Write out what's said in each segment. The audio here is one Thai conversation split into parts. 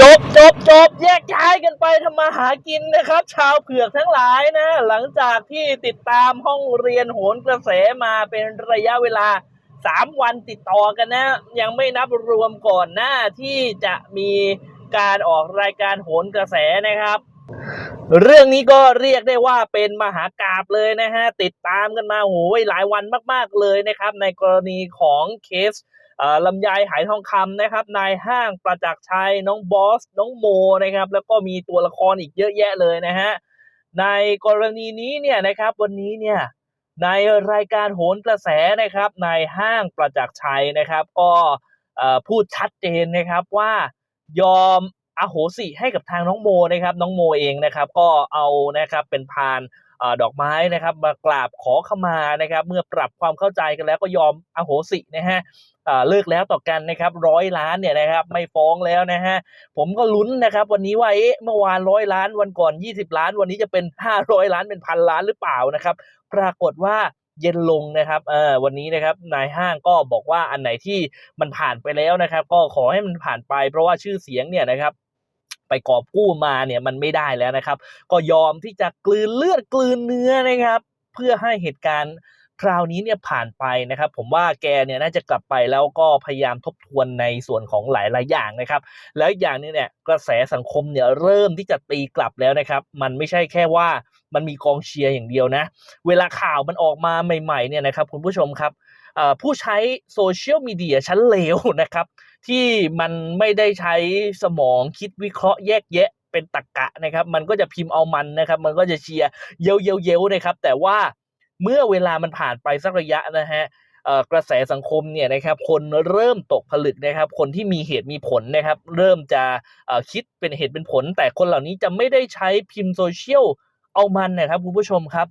จบจบจบแยกย้ายกันไปทำมาหากินนะครับ ชาวเผือกทั้งหลายนะ หลังจากที่ติดตามห้องเรียนโหนกระแสมาเป็นระยะเวลาสามวันติดต่อกันนะ ยังไม่นับรวมก่อนหน้าที่จะมีการออกรายการโหนกระแสนะครับ เรื่องนี้ก็เรียกได้ว่าเป็นมหากาบเลยนะฮะ ติดตามกันมาโหยหลายวันมาก ๆเลยนะครับ ในกรณีของเคส ลำไยหายทองคำนะครับ นายห้างประจักษ์ชัยน้องบอส น้องโมนะครับ แล้วก็มีตัวละครอีกเยอะแยะเลยนะฮะในกรณีนี้เนี่ยนะครับวันนี้เนี่ยในรายการโหนกระแสนะครับนายห้างประจักษ์ชัยนะครับ ก็พูดชัดเจนนะครับว่ายอม อโหสิให้กับทางน้องโมนะครับ น้องโมเองนะครับ ก็เอานะครับเป็นพานอดอกไม้นะครับ มากราบขอขมานะครับ เมื่อปรับความเข้าใจกันแล้วก็ยอมอโหสินะฮะเอ่อเลิกแล้วต่อกันนะครับร้อยล้านเนี่ยนะครับไม่ฟ้องแล้วนะฮะผมก็ลุ้นนะครับ วันนี้ว่าเอ๊ะเมื่อวานร้อยล้านวันก่อน 20 ล้าน วันนี้จะเป็น 500 ล้านเป็นพันล้านหรือเปล่านะครับ ปรากฏว่าเย็นลงนะครับเออวันนี้นะครับนายห้างก็บอกว่าอันไหนที่มันผ่านไปแล้วนะครับ ก็ขอให้มันผ่านไปเพราะว่าชื่อเสียงเนี่ยนะครับ ไปกอบกู้มาเนี่ยมันไม่ได้แล้วนะครับ ก็ยอมที่จะกลืนเลือดกลืนเนื้อนะครับ เพื่อให้เหตุการณ์คราวนี้เนี่ยผ่านไปนะครับ ผมว่าแกเนี่ยน่าจะกลับไปแล้วก็พยายามทบทวนในส่วนของหลายๆอย่างนะครับ แล้วอย่างนึงเนี่ยกระแสสังคมเนี่ยเริ่มที่จะตีกลับแล้วนะครับ มันไม่ใช่แค่ว่ามันมีกองเชียร์อย่างเดียวนะ เวลาข่าวมันออกมาใหม่ ๆเนี่ยนะครับ คุณผู้ชมครับผู้ใช้โซเชียลมีเดียชั้นเลวนะครับ ที่มันไม่ได้ใช้สมองคิดวิเคราะห์แยกแยะเป็นตรรกะนะครับ มันก็จะพิมพ์เอามันนะครับ มันก็จะเชียร์เย้ยวเย้ยวเย้ยนะครับ แต่ว่าเมื่อเวลามันผ่านไปสักระยะนะฮะกระแสสังคมเนี่ยนะครับคนเริ่มตกผลึกนะครับ คนที่มีเหตุมีผลนะครับ เริ่มจะคิดเป็นเหตุเป็นผล แต่คนเหล่านี้จะไม่ได้ใช้พิมพ์โซเชียลเอามันนะครับคุณผู้ชมครับ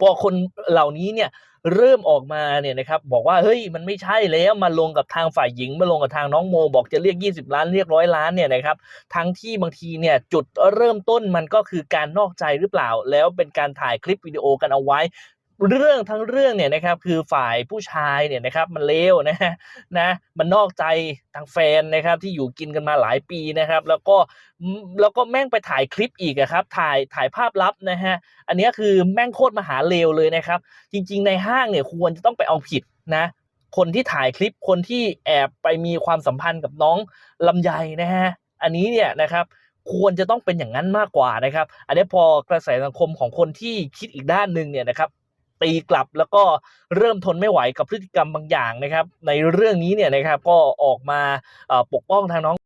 พอคนเหล่านี้เนี่ย เริ่มออกมาเนี่ยนะครับบอกว่าเฮ้ยมันไม่ใช่แล้วมาลงกับทางฝ่ายหญิง มาลงกับทางน้องโม บอกจะเรียก 20 ล้านเรียกร้อยล้านเนี่ยนะครับทั้งที่บางทีเนี่ยจุดเริ่มต้นมันก็คือการนอกใจหรือเปล่า แล้วเป็นการถ่ายคลิปวิดีโอกันเอาไว้ เรื่องทั้งเรื่องเนี่ยนะครับคือฝ่ายผู้ชายเนี่ยนะครับมันเลวนะฮะนะมันนอกใจทางแฟนนะครับที่อยู่กินกันมาหลายปีนะครับ แล้วก็แล้วก็แม่งไปถ่ายคลิปอีกครับถ่ายถ่ายภาพลับนะฮะอันนี้คือแม่งโคตรมหาเลวเลยนะครับ จริง ๆ ในห้างเนี่ยควรจะต้องไปเอาผิดนะคนที่ถ่ายคลิปคนที่แอบไปมีความสัมพันธ์กับน้องลำไยนะฮะอันนี้เนี่ยนะครับควรจะต้องเป็นอย่างนั้นมากกว่านะครับ อันนี้พอกระแสสังคมของคนที่คิดอีกด้านหนึ่งเนี่ยนะครับ ตีกลับ แล้วก็เริ่มทนไม่ไหวกับพฤติกรรมบางอย่างนะครับ ในเรื่องนี้เนี่ยนะครับก็ออกมาปกป้องทางน้อง